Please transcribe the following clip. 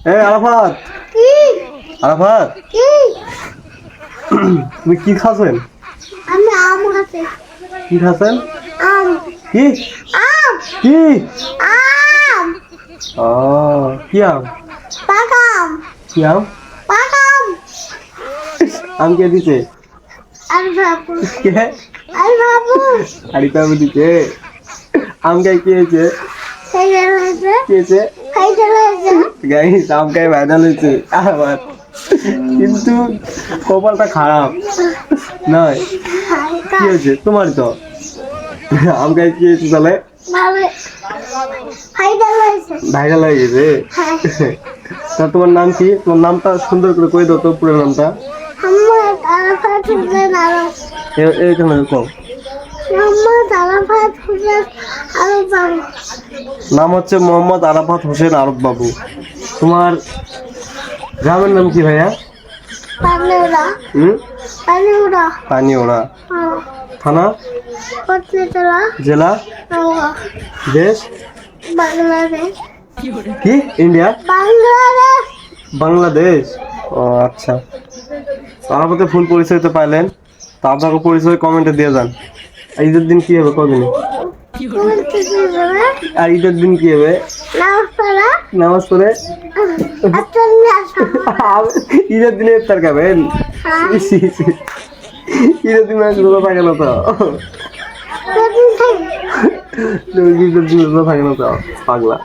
এ আরাফাত। কি? আরাফাত। কি? তুমি কি খাচ্ছেন? আমি আম খাচ্ছি। কি খাচ্ছেন? আম। কি? আম। কি? আম। ও কি আম? পাকা আম কি আম? পাকা আম আম কে দিছে? আর বাবু। কে? আর বাবু। পাবু দিছে। আম কি হয়েছে। কি হয়েছে খাইতে হয়েছে। গাইস আম গাই ভাইরাল হয়েছে আমার কিন্তু কপালটা খারাপ। নয়। কি হয়েছে? তোমার তো? আম কি হয়েছে তাহলে? ভাইরাল হয়ে গেছে? হ্যাঁ। তা তোমার নাম কি? তোমার নামটা সুন্দর করে কই দাও তো পুরো নামটা? এইখানে কম নাম হচ্ছে মোহাম্মদ আরাফাত হোসেন আরব বাবু। তোমার গ্রামের নাম কি ভাইয়া? হুম? পানিওড়া। হ্যাঁ। থানা? পত্নীতলা। জেলা? দেশ? বাংলাদেশ। কি? ইন্ডিয়া? বাংলাদেশ। বাংলাদেশ। ও আচ্ছা। আরাফাতের ফুল পরিচয় তো পাইলেন। তা আপনাকে পরিচয় কমেন্টে দিয়ে যান। ঈদের দিন কি হবে কদিনে? আর ঈদের দিন কি হবে? নামাজ পড়া নামাজ পড়ে? আচ্ছা ঈদের দিনে ইফতার খাবেন হ্যাঁ। ঈদের দিন মানুষ রোজা থাকে না তো। ঈদের দিন রোজা থাকে না তো পাগলা।